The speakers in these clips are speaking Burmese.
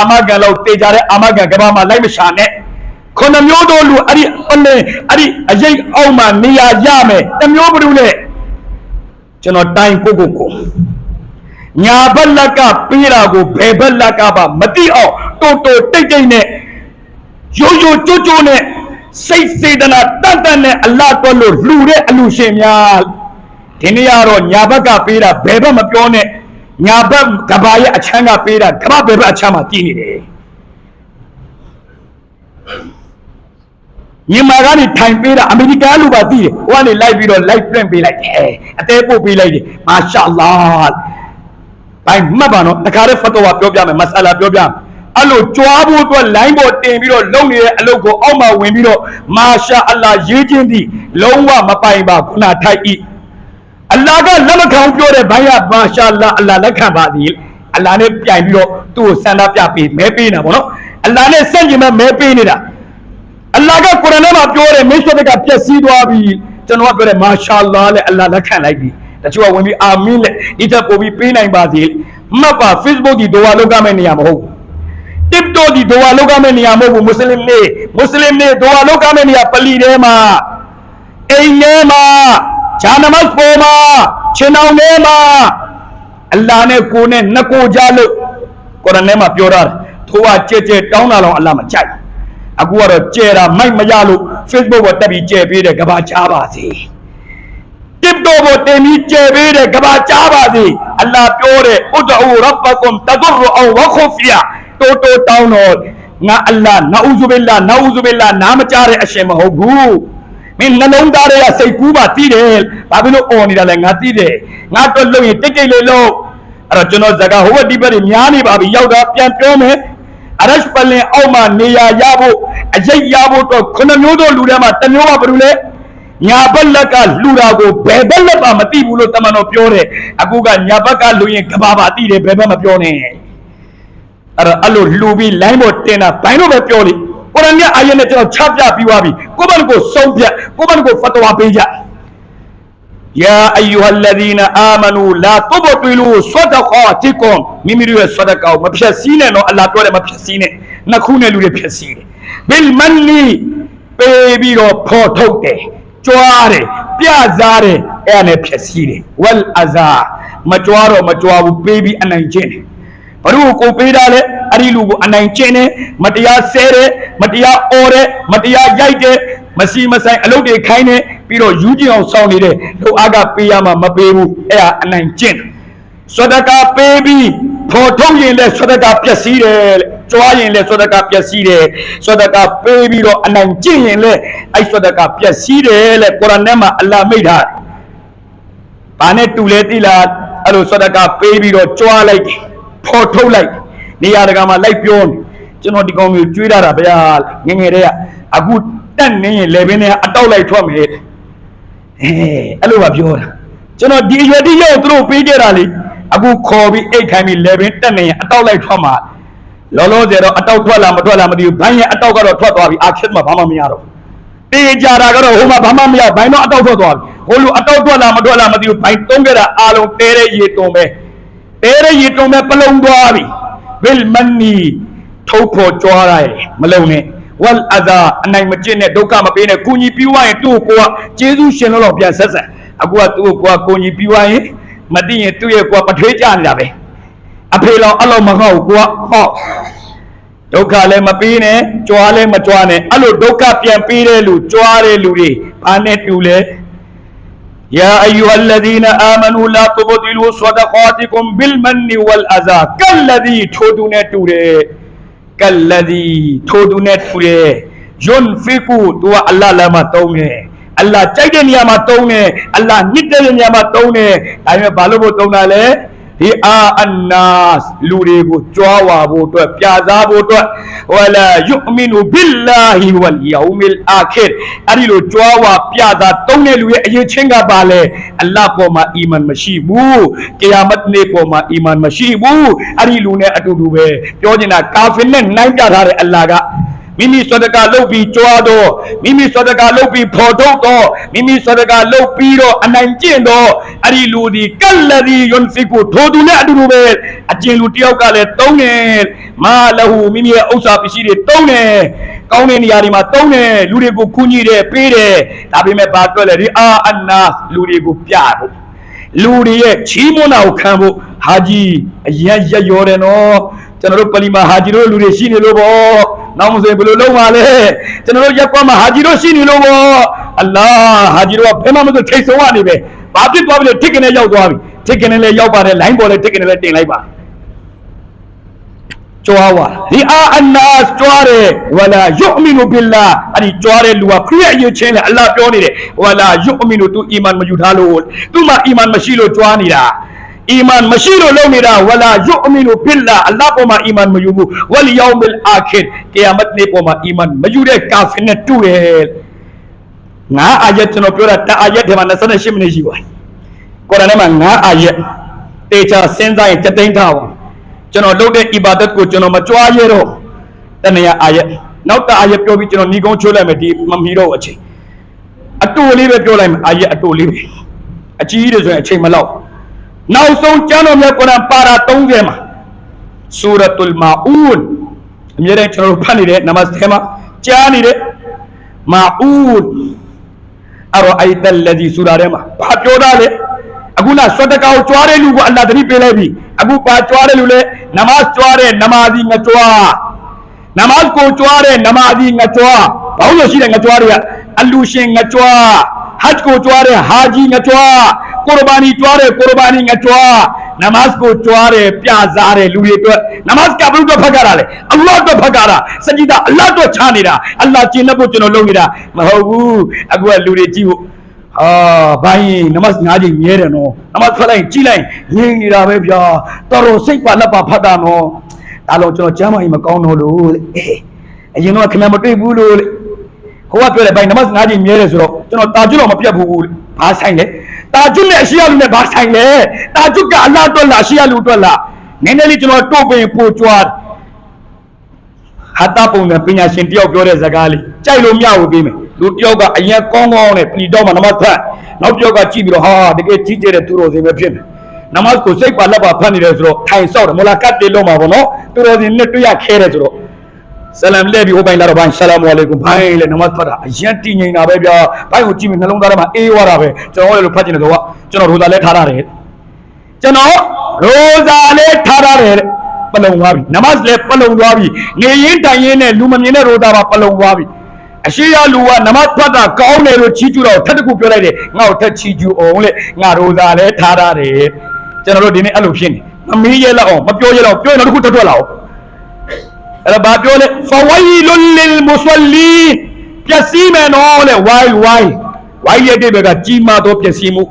အာမခံလောက်တေကြတဲ့အာမခံကဘာမှာလိုက်မရှာနဲ့ခုနှစ်မျိုးတို့လူအဲ့ဒီပလင်အဲ့ဒီအရေးအောက်မှာနေရာရမယ်တစ်မျိုးဘယ်လိုလဲကျွန်တော်တိုင်ကိုကိုကိုညာဘက်လက်ကပေးတာကိုဘယ်ဘက်လက်ကပါမတိအောင်တိုးတိုးတိတ်တိတ်နဲ့ရိုးရိုးကြိုးကြိုးနဲ့စိတ်စေတနာတန်တန်နဲ့အလားတော်လို့လှူတဲ့အလူရှင်များဒီနေ့ကတော့ညာဘက်ကပေးတာဘယ်ဘက်မပြောနဲ့ ညာဘက်ကဘာရဲ့အချမ်းကပေးတာကဘာဘယ်ဘက်အချမ်းမှာတည်နေတယ်မြန်မာကနေထိုင်ပေးတာအမေရိကန်လူပါတည်တယ်ဟိုကနေလိုက်ပြီးတော့ live print ပေးလိုက်တယ်အသေးပို့ပေးလိုက်တယ်မာရှာအလ္လာဘိုင်မှတ်ပါနော်တခါတည်းဖတ်တော်ပြောပြမယ်မဆလာပြောပြမယ်အဲ့လိုကြွားဖို့အတွက် line ပေါ်တင်ပြီးတော့လုံနေတဲ့အလုပ်ကိုအောက်မှာဝင်ပြီးတော့မာရှာအလ္လာရေးခြင်းသည်လုံးဝမပိုင်ပါခုနထိုက်ဤ အလ္လာကလက်မခံပြောတဲ့ဘိုင်းကမာရှာအလ္လာအလ္လာလက်ခံပါသည်အလ္လာနဲ့ပြိုင်ပြီးတော့သူ့ကိုစန္ဒပြပေးမဲပေးနေတာပေါ့နော်အလ္လာနဲ့စန့်ကျင်မဲ့မဲပေးနေတာအလ္လာဟ်ကကုရ်အာန်ထဲမှာပြောတယ်မိတ်ဆွေတွေကပြည့်စည်သွားပြီကျွန်တော်ကပြောတယ်မာရှာအလ္လာလေအလ္လာဟ်လက်ခံလိုက်ပြီတချို့ကဝင်ပြီးအာမင်လေဒီတက်ပို့ပြီးပေးနိုင်ပါစေမှတ်ပါ Facebook ဒီဒိုဝါလောက်ကမဲ့နေရာမဟုတ်ဘူး TikTok ဒီဒိုဝါလောက်ကမဲ့နေရာမဟုတ်ဘူးမွတ်စလင်တွေမွတ်စလင်တွေဒိုဝါလောက်ကမဲ့နေရာပလီထဲမှာအိမ်ထဲမှာ ဂျာနမတ်ပေါ်မှာခြေနှောင်ထဲမှာအလ္လာဟ်နဲ့ကိုယ်နဲ့နှစ်ကိုယ်ကြားလို့ကုရ်အာန်ထဲမှာပြောထားတယ်ထိုးကကြဲကြဲတောင်းတာတော့အလ္လာဟ်မကြိုက်ဘူးအခုကတော့ကြဲတာမိုက်မရလို့ Facebook ပေါ်တက်ပြီးကြဲပေးတယ်ကဘာချားပါစေ TikTok ပေါ်တင်ပြီးကြဲပေးတယ်ကဘာချားပါစေအလ္လာဟ်ပြောတယ်ဥဒအူရဘကုမ်တဒရအဝခဖီယာတိုးတိုးတောင်းတော့ငါအလ္လာဟ်နာဥဇူဘီလာနာဥဇူဘီလာနာမကြားတဲ့အရှင်မဟုတ်ဘူးမင်းနှလုံးသားတွေကစိတ်ကူးပါတည်တယ်ဘာဖြစ်လို့អော်နေတာလဲငါတည်တယ်ငါတော့လုံရင်တိတ်တိတ်လေးလို့အဲ့တော့ကျွန်တော်ဇကာဟိုဘက်ဒီဘက်တွေများနေပါပြီရောက်တာပြန်ပြောမယ်အရရှ်ပလင်အောက်မှာနေရာရဖို့အရေးရဖို့တော့ခုနှစ်မျိုးသောလူထဲမှာတစ်မျိုးကဘာလို့လဲညာဘက်လက်ကလူတာကိုဘယ်ဘက်လက်ပါမသိဘူးလို့တမန်တော်ပြောတယ်အခုကညာဘက်ကလူရင်ကဘာပါသိတယ်ဘယ်ဘက်မပြောနဲ့အဲ့တော့အဲ့လိုလူပြီး line ပေါ်တင်တာဘိုင်းတော့ပဲပြောလိ ကုရ်အာန်ရဲ့အာယတ်နဲ့ကျွန်တော်ချပြပြီးသွားပြီကိုယ့်ဘက်ကိုဆုံးဖြတ်ကိုယ့်ဘက်ကိုဖတ်တော်ပေးကြ يا أيها الذين آمنوا لا تبطلوا صدقاتكم မိမိတို့ရဲ့ صدقه ကိုမဖြတ်စည်းနဲ့တော့အလ္လာဟ်ပြောတယ်မဖြတ်စည်းနဲ့နှစ်ခုနဲ့လူတွေဖြတ်စည်းတယ် bil manni ပေးပြီးတော့ဖော်ထုတ်တယ်ကြွားတယ်ပြစားတယ်အဲ့ဒါနဲ့ဖြတ်စည်းတယ် wal aza မကြွားတော့မကြွားဘူးပေးပြီးအနိုင်ကျင့်တယ် ဘ누구ကိုပေးတာလဲအဲ့ဒီလူကိုအနိုင်ကျင့်တယ်မတရားဆဲတယ်မတရားအော်တယ်မတရားရိုက်တယ်မစီမဆိုင်အလုပ်တွေခိုင်းတယ်ပြီးတော့ယူကျင်အောင်စောင့်နေတယ်လူအားကပေးရမှာမပေးဘူးအဲ့ဒါအနိုင်ကျင့်တယ်ဆွဒကာပေးပြီးဖော်ထုတ်ရင်လည်းဆွဒကာပျက်စီးတယ်တဲ့ကြွားရင်လည်းဆွဒကာပျက်စီးတယ်ဆွဒကာပေးပြီးတော့အနိုင်ကျင့်ရင်လည်းအဲ့ဆွဒကာပျက်စီးတယ်လေကုရ်အာန်ထဲမှာအလ္လာဟ်မိန့်ထားတယ်ဘာနဲ့တူလဲတိလားအဲ့လိုဆွဒကာပေးပြီးတော့ကြွားလိုက်တယ် ဖော်ထုတ်လိုက်နေရာတကာမှာလိုက်ပြောနေကျွန်တော်ဒီကောင်မျိုးကျွေးတာဗျာငယ်ငယ်တည်းကအခုတက်နေရင်လေဘင်းနဲ့အတောက်လိုက်ထွက်မယ်တဲ့အဲအဲ့လိုပါပြောတာကျွန်တော်ဒီအရွယ်တိရောက်သူတို့ပေးခဲ့တာလေအခုခေါ်ပြီးအိတ်ခိုင်းပြီး level တက်နေရင်အတောက်လိုက်ထွက်မှာလောလောဆယ်တော့အတောက်ထွက်လာမထွက်လာမသိဘူးဘိုင်းရဲ့အတောက်ကတော့ထွက်သွားပြီအာခစ်မှာဘာမှမရတော့တေးကြတာကတော့ဟိုမှာဘာမှမရဘိုင်းတော့အတောက်ထွက်သွားပြီဟိုလိုအတောက်ထွက်လာမထွက်လာမသိဘူးဘိုင်းသုံးခဲ့တာအားလုံးတဲတဲ့ရေတုံပဲ တဲတဲ့ရေတုံပဲပလုံသွားပြီဘိလ်မန်နီထုတ်ဖို့ကြွားရတယ်မလုံနဲ့ဝလ်အဇာအနိုင်မကျင့်နဲ့ဒုက္ခမပေးနဲ့ကုညီပြီးွားရင်သူ့ကိုကိုကကျေးဇူးရှင်လို့တော့ပြန်ဆက်ဆက်အခုကသူ့ကိုကိုကကုညီပြီးွားရင်မသိရင်သူ့ရဲ့ကိုကပထွေးကြနေတာပဲအဖေလောင်အဲ့လိုမဟုတ်ဘူးကိုကဟော့ဒုက္ခလည်းမပေးနဲ့ကြွားလည်းမကြွားနဲ့အဲ့လိုဒုက္ခပြန်ပေးတဲ့လူကြွားတဲ့လူတွေဘာနဲ့တူလဲ يا أيها الذين آمنوا لا تبطلوا صدقاتكم بالمن والأذى. كالذي تدنتره كالذي تدنتره ينفقوا تو اللہ لامتوں میں اللہ چاہیے نیامتوں میں اللہ نڈے نیامتوں میں آئے میں بالو بتوں نالے ဟ်ညစ်တဲ့နေရာမှာတုံးတယ်ဒါပေမဲ့ဘာလို့ဖို့တုံးတာလဲဒီအာအန်နာစ်လူတွေကိုကြွားဝါဖို့အတွက်ပြာစားဖို့အတွက်ဝလာယုအမီနူဘီလာဟီဝလ်ယောမီလ်အာခစ်အဲ့ဒီလိုကြွားဝါပြာစားတုံးတဲ့လူရဲ့အရေးချင်းကပါလဲအလ္လာဟ်ပေါ်မှာအီမန်မရှိဘူးကီယာမတ်နေ့ပေါ်မှာအီမန်မရှိဘူးအဲ့ဒီလူနဲ့အတူတူပဲပြောနေတာကာဖီနဲ့နိုင်ပြထားတဲ့အလ္လာဟ်ကမိမိစဒကာလုပ်ပြီးကြွားတော့မိမိစဒကာလုပ်ပြီးဖော်ထုတ်တော့မိမိစဒကာလုပ်ပြီးတော့အနိုင်ကျင့်တော့ အဲ့ဒီလူဒီကလ္လဒီယွန်ဖီကူထိုသူနဲ့အတူတူပဲအကျဉ်လူတယောက်ကလည်းတုံးတယ်မာလဟူမိမိရဲ့ဥစ္စာပစ္စည်းတွေတုံးတယ်ကောင်းတဲ့နေရာတွေမှာတုံးတယ်လူတွေကိုကူညီတယ်ပေးတယ်ဒါပေမဲ့ဘာတွေ့လဲဒီအာအန်နာလူတွေကိုပြဖို့လူတွေရဲ့ချီးမွမ်းတာကိုခံဖို့ဟာကြီးအရင်ရက်ရောတယ်နော်ကျွန်တော်တို့ပလီမာဟာကြီးတို့လူတွေရှိနေလို့ပေါ့နောက်မဆိုရင်ဘယ်လိုလုပ်မှာလဲကျွန်တော်တို့ရက်ကွက်မှာဟာကြီးတို့ရှိနေလို့ပေါ့အလ္လာဟာကြီးတို့ကဘယ်မှမဆိုထိတ်ဆုံးကနေပဲ ဘာဖြစ်သွားပြီလဲထိတ်ကနေရောက်သွားပြီထိတ်ကနေလည်းရောက်ပါတယ်လိုင်းပေါ်လည်းထိတ်ကနေလည်းတင်လိုက်ပါကြွားဝါဒီအာအန်နာစ်ကြွားတယ်ဝလာယုအမီနူဘီလာအဲ့ဒီကြွားတဲ့လူကခရစ်အရေးချင်းလေအလ္လာဟ်ပြောနေတယ်ဝလာယုအမီနူသူအီမန်မယူထားလို့သူမှအီမန်မရှိလို့ကြွားနေတာအီမန်မရှိလို့လုပ်နေတာဝလာယုအမီနူဘီလာအလ္လာဟ်ပေါ်မှာအီမန်မယူဘူးဝလီယောမလ်အာခစ်ကီယာမတ်နေ့ပေါ်မှာအီမန်မယူတဲ့ကာဖီနဲ့တူတယ် ငါအာယတ်ကျွန်တော်ပြောတာတအာယတ်ထဲမှာ28မိနစ်ရှိပါတယ်ကုရ်အာန်ထဲမှာငါအာယတ်တေချာစဉ်းစားရင်ကြက်သိမ်းထားပါကျွန်တော်လုပ်တဲ့အီဘာဒတ်ကိုကျွန်တော်မကြွားရတော့တနည်းအာယတ်နောက်တအာယတ်ပြောပြီးကျွန်တော်ညီကုန်းချိုးလိုက်မယ်ဒီမမီတော့အချိန်အတူလေးပဲပြောလိုက်မယ်အာယတ်အတူလေးပဲအကြီးကြီးတွေဆိုရင်အချိန်မလောက်နောက်ဆုံးကျမ်းတော်မြတ်ကုရ်အာန်ပါရာ30မှာဆူရတ်လ်မာအူန်အမြဲတမ်းကျွန်တော်တို့ဖတ်နေတဲ့နမတ်ထဲမှာကြားနေတဲ့မာအူန် အရောအိုက်တလဒီဆူရာထဲမှာဘာပြောတာလဲအခုနဆွတ်တကောက်ကြွားတဲ့လူကိုအလ္လာဟ်တတိပေးလိုက်ပြီအခုပါကြွားတဲ့လူလဲနမတ်ကြွားတဲ့နမာဒီငကြွားနမတ်ကိုကြွားတဲ့နမာဒီငကြွားဘာလို့ရှိတဲ့ငကြွားတွေကအလူရှင်ငကြွားဟတ်ကိုကြွားတဲ့ဟာဂျီငကြွားကုရ်ဘာနီကြွားတဲ့ကုရ်ဘာနီငကြွား နမတ်ကိုကြွားတဲ့ပြစားတဲ့လူတွေအတွက်နမတ်ကဘယ်လိုဖတ်ကြတာလဲအလ္လာဟ်အတွက်ဖတ်ကြတာစကြ ida အလ္လာဟ်အတွက်ချနေတာအလ္လာဟ်ကျင့်တဲ့ဖို့ကျွန်တော်လုပ်နေတာမဟုတ်ဘူးအခုကလူတွေကြည့်ဖို့အာဘိုင်းနမတ်ငါးချိန်မြဲတယ်နော်နမတ်ဖတ်လိုက်ကြည့်လိုက်ငြင်းနေတာပဲဗျာတော်တော်စိတ်ပါလက်ပါဖတ်တာနော်ဒါလုံးကျွန်တော်ကျမ်းမာကြီးမကောင်းတော့လို့လေအေးအရင်တော့ခင်ဗျာမတွေ့ဘူးလို့လေဟိုကပြောတယ်ဘိုင်းနမတ်ငါးချိန်မြဲတယ်ဆိုတော့ကျွန်တော်တာကျွတ်တော့မပြတ်ဘူးလေဘာဆိုင်လဲ တာကျွတ်နဲ့အရှိရလူနဲ့ဘာဆိုင်လဲတာကျွတ်ကအလ္လာဟ်အတွက်လားအရှိရလူအတွက်လားနည်းနည်းလေးကျွန်တော်တို့ပင်ပို့ကြွားဟာတာပုံနဲ့ပညာရှင်တယောက်ပြောတဲ့စကားလေးကြိုက်လို့မျှဝေပေးမယ်လူတယောက်ကအရင်ကောင်းကောင်းနဲ့ပြည်တော့မှနမတ်ဖတ်နောက်တယောက်ကကြည့်ပြီးတော့ဟာတကယ်ကြီးကျယ်တဲ့သူတော်စင်ပဲဖြစ်တယ်နမတ်ကိုစိတ်ပါလက်ပါဖတ်နေတယ်ဆိုတော့ထိုင်ဆောက်တယ်မလာကတ်တေလုံးမှာပေါ့နော်သူတော်စင်နဲ့တွေ့ရခဲတယ်ဆိုတော့ ဆလမ်လက်ပြီးဟိုပိုင်းလာတော့ဘိုင်းဆလာမအလိုင်ကွမ်ဘိုင်းလေနမတ်ဖတ်တာအရင်တည်ငြိမ်တာပဲဗျာဘိုင်းကိုကြည့်ပြီးနှလုံးသားထဲမှာအေးသွားတာပဲကျွန်တော်လည်းလို့ဖတ်ကျင်တယ်ဆိုတော့ကျွန်တော်ရိုးသားလဲထားရတယ်ကျွန်တော်ရိုးသားလဲထားရတယ်ပလုံသွားပြီနမတ်လည်းပလုံသွားပြီငေရင်တိုင်ရင်နဲ့လူမမြင်တဲ့ရိုးသားပါပလုံသွားပြီအရှိရလူကနမတ်ဖတ်တာကောင်းတယ်လို့ချီးကျူးတော့ထပ်တစ်ခုပြောလိုက်တယ်ငါ့ကိုထက်ချီးကျူးအောင်လေငါရိုးသားလဲထားရတယ်ကျွန်တော်တို့ဒီနေ့အဲ့လိုဖြစ်နေမမေးရလောက်အောင်မပြောရလောက်ပြောရင်တော့တစ်ခုတက်ထွက်လာအောင် အဲ့ဒါဘာပြောလဲဖဝိုင်လွန်လလ်မုဆလီပျက်စီးမယ်နော်လေဝိုင်ဝိုင်ဝိုင်ရဲ့တဲ့ဘက်ကကြီးမားသောပျက်စီးမှု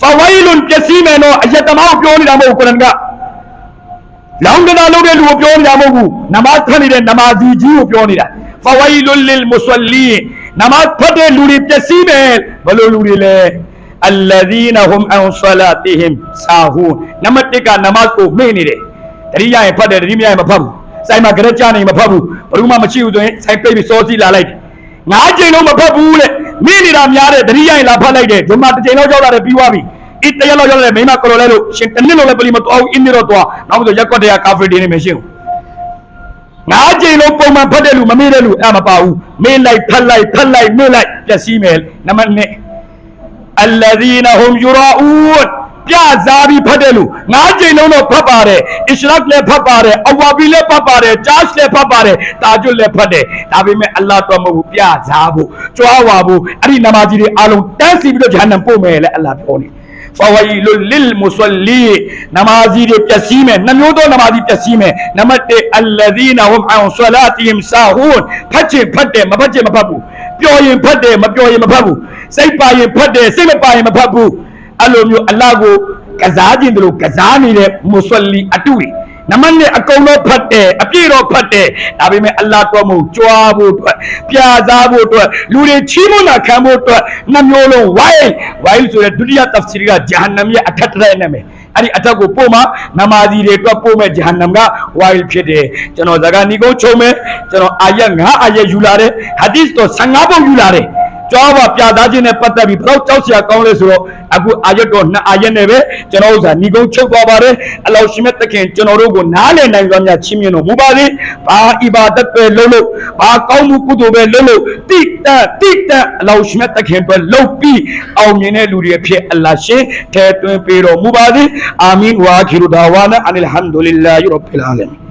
ဖဝိုင်လွန်ပျက်စီးမယ်နော်အယက်သမားပြောနေတာမဟုတ်ဘူးကုရ်အာန်ကလောင်းကနာလုပ်တဲ့လူကိုပြောနေတာမဟုတ်ဘူးနမ တ်ဖတ်နေတဲ့နမာဇီကြီးကိုပြောနေတာဖဝိုင်လွန်လလ်မုဆလီနမတ်ဖတ်တဲ့လူတွေပျက်စီးမယ်ဘယ်လိုလူတွေလဲ الذين هم عن صلاتهم ساهون နံပါတ်1ကနမတ်ကိုမေ့နေတယ်တတိယရင်ဖတ်တယ်တတိယရင်မဖတ်ဘူးဆိုင်မှာကြရက်ကြနေမဖတ်ဘူးဘယ်သူမှမရှိဘူးဆိုရင်ဆိုင်ပိတ်ပြီးစောစီလာလိုက်တယ်ငါးချိန်လုံးမဖတ်ဘူးလေမေ့နေတာများတယ်တတိယရင်လာဖတ်လိုက်တယ်ဒီမှာတစ်ချိန်လောက်ရောက်လာတယ်ပြီးသွားပြီအစ်တရလောက်ရောက်လာတယ်မိမကလော်လဲလို့ရှင်တနစ်လုံးလည်းပလီမတော်ဘူးအင်းနေတော့သွားနောက်ဆိုရက်ကွက်တရကာဖေတင်နေမယ်ရှင်းငါးချိန်လုံးပုံမှန်ဖတ်တဲ့လူမမေ့တဲ့လူအဲ့မပါဘူးမေ့လိုက်ဖတ်လိုက်ဖတ်လိုက်မေ့လိုက်ပျက်စီးမယ်နံပါတ်2 الذين هم يراؤون ပြစားပြီးဖတ်တယ်လို့ငါးကြိမ်လုံးတော့ဖတ်ပါတယ်အစ္စလတ်လည်းဖတ်ပါတယ်အဝါဘီလည်းဖတ်ပါတယ်ဂျာရှ်လည်းဖတ်ပါတယ်တာဂျွတ်လည်းဖတ်တယ်ဒါပေမဲ့အလ္လာဟ်တော်မဟုတ်ဘူးပြစားဖို့ကြွားဝါဖို့အဲ့ဒီနမာကြီးတွေအားလုံးတန်းစီပြီးတော့ဂျဟန္နမ်ပို့မယ်လေအလ္လာဟ်ပြောနေဖဝိလုလလ်မုဆလီနမာဇီတွေပျက်စီးမယ်နှမျိုးသောနမာဇီပျက်စီးမယ်နံပါတ်1အလ္လဇီနာဟွမ်အန်ဆလာတီဟင်ဆာဟွန်ဖတ်ချင်ဖတ်တယ်မဖတ်ချင်မဖတ်ဘူးပျော်ရင်ဖတ်တယ်မပျော်ရင်မဖတ်ဘူးစိတ်ပါရင်ဖတ်တယ်စိတ်မပါရင်မဖတ်ဘူး အဲ့လိုမျိုးအလ္လာဟ်ကိုကစားခြင်းတို့ကစားနေတဲ့မုဆလီအတူတွေနမနဲ့အကုန်လုံးဖတ်တယ်အပြည့်တော့ဖတ်တယ်ဒါပေမဲ့အလ္လာဟ်တော်မူကြွားဖို့အတွက်ပြာစားဖို့အတွက်လူတွေချီးမွမ်းတာခံဖို့အတွက်နှမျိုးလုံးဝိုင်းဝိုင်းဆိုတဲ့ဒုတိယတဖ်စီကဂျဟန္နမ်ရဲ့အထက်ထက်နဲ့မယ်အဲ့ဒီအထက်ကိုပို့မှာနမာဇီတွေအတွက်ပို့မဲ့ဂျဟန္နမ်ကဝိုင်းဖြစ်တယ်ကျွန်တော်ဇာကနီကုန်းချုံမယ်ကျွန်တော်အာယတ်9အာယတ်ယူလာတယ်ဟာဒီသ်တော့15ပုံယူလာတယ် ကြွားပါပြသားခြင်းနဲ့ပတ်သက်ပြီးဘယ်တော့ကြောက်စရာကောင်းလဲဆိုတော့အခုအာရတ်တော်နှစ်အာရတ်နဲ့ပဲကျွန်တော်ဥစ္စာညီကုန်းချုပ်သွားပါတယ်အလောရှင်မြတ်သခင်ကျွန်တော်တို့ကိုနားလည်နိုင်စွာများချီးမြှင့်တော်မူပါစေဘာအီဘာဒတ်ပဲလုပ်လို့ဘာကောင်းမှုကုသိုလ်ပဲလုပ်လို့တိတတ်တိတတ်အလောရှင်မြတ်သခင်ပဲလုပ်ပြီးအောင်မြင်တဲ့လူတွေအဖြစ်အလ္လာရှင်ထဲသွင်းပေးတော်မူပါစေအာမင်ဝါခီရူဒါဝါနာအန်လ်ဟမ်ဒူလ illah ရဘ်ဘီလ်အာလမင်